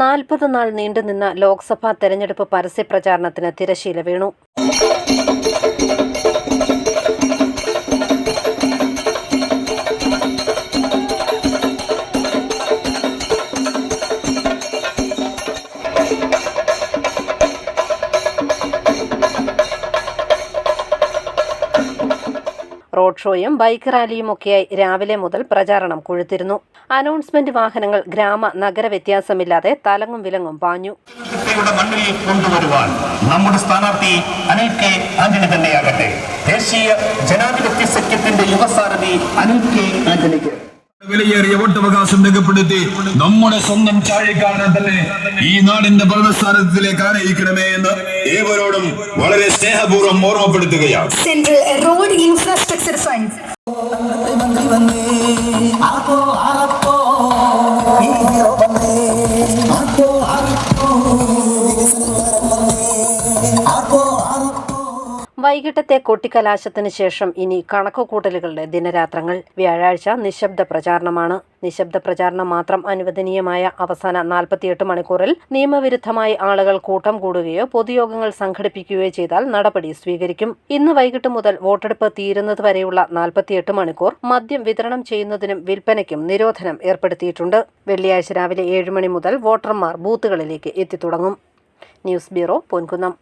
നാൽപ്പത് നാൾ നീണ്ടുനിന്ന ലോക്സഭാ തെരഞ്ഞെടുപ്പ് പരസ്യപ്രചാരണത്തിന് തിരശീല വീണു. റോഡ് ഷോയും ബൈക്ക് റാലിയും ഒക്കെയായി രാവിലെ മുതൽ പ്രചാരണം കൊഴുത്തിരുന്നു. അനൗൺസ്മെന്റ് വാഹനങ്ങൾ ഗ്രാമ നഗര വ്യത്യാസമില്ലാതെ തലങ്ങും വിലങ്ങും പാഞ്ഞു. മണ്ണിൽ കൊണ്ടുവരുവാൻ നമ്മുടെ സ്ഥാനാർത്ഥി അനിൽ കെ ആന്റണി തന്നെയാകട്ടെ. ദേശീയ ജനാധിപത്യ സഖ്യത്തിന്റെ യുവസാരഥി അനിൽ കെ ആന്റണിക്ക്. വിലയേറിയ വോട്ടവകാശം രേഖപ്പെടുത്തി നമ്മുടെ സ്വന്തം ചാഴിക്കാരനെ തന്നെ ഈ നാടിന്റെ ഭരണസ്ഥാനത്തിലേക്ക് ആനയിക്കണമേ എന്ന് ഏവരോടും വളരെ സ്നേഹപൂർവം ഓർമ്മപ്പെടുത്തുകയാണ്. Central road Infrastructure танец. വൈകിട്ടത്തെ കൊട്ടിക്കലാശത്തിന് ശേഷം ഇനി കണക്കുകൂട്ടലുകളുടെ ദിനരാത്രങ്ങൾ. വ്യാഴാഴ്ച നിശബ്ദ പ്രചാരണമാണ്. നിശബ്ദ പ്രചാരണം മാത്രം അനുവദനീയമായ അവസാന നാൽപ്പത്തിയെട്ട് മണിക്കൂറിൽ നിയമവിരുദ്ധമായി ആളുകൾ കൂട്ടം കൂടുകയോ പൊതുയോഗങ്ങൾ സംഘടിപ്പിക്കുകയോ ചെയ്താൽ നടപടി സ്വീകരിക്കും. ഇന്ന് വൈകിട്ട് മുതൽ വോട്ടെടുപ്പ് തീരുന്നതുവരെയുള്ള നാൽപ്പത്തിയെട്ട് മണിക്കൂർ മദ്യം വിതരണം ചെയ്യുന്നതിനും വിൽപ്പനയ്ക്കും നിരോധനം ഏർപ്പെടുത്തിയിട്ടുണ്ട്. വെള്ളിയാഴ്ച രാവിലെ ഏഴ് മണി മുതൽ വോട്ടർമാർ ബൂത്തുകളിലേക്ക് എത്തിത്തുടങ്ങും. News bureau Ponkunnam.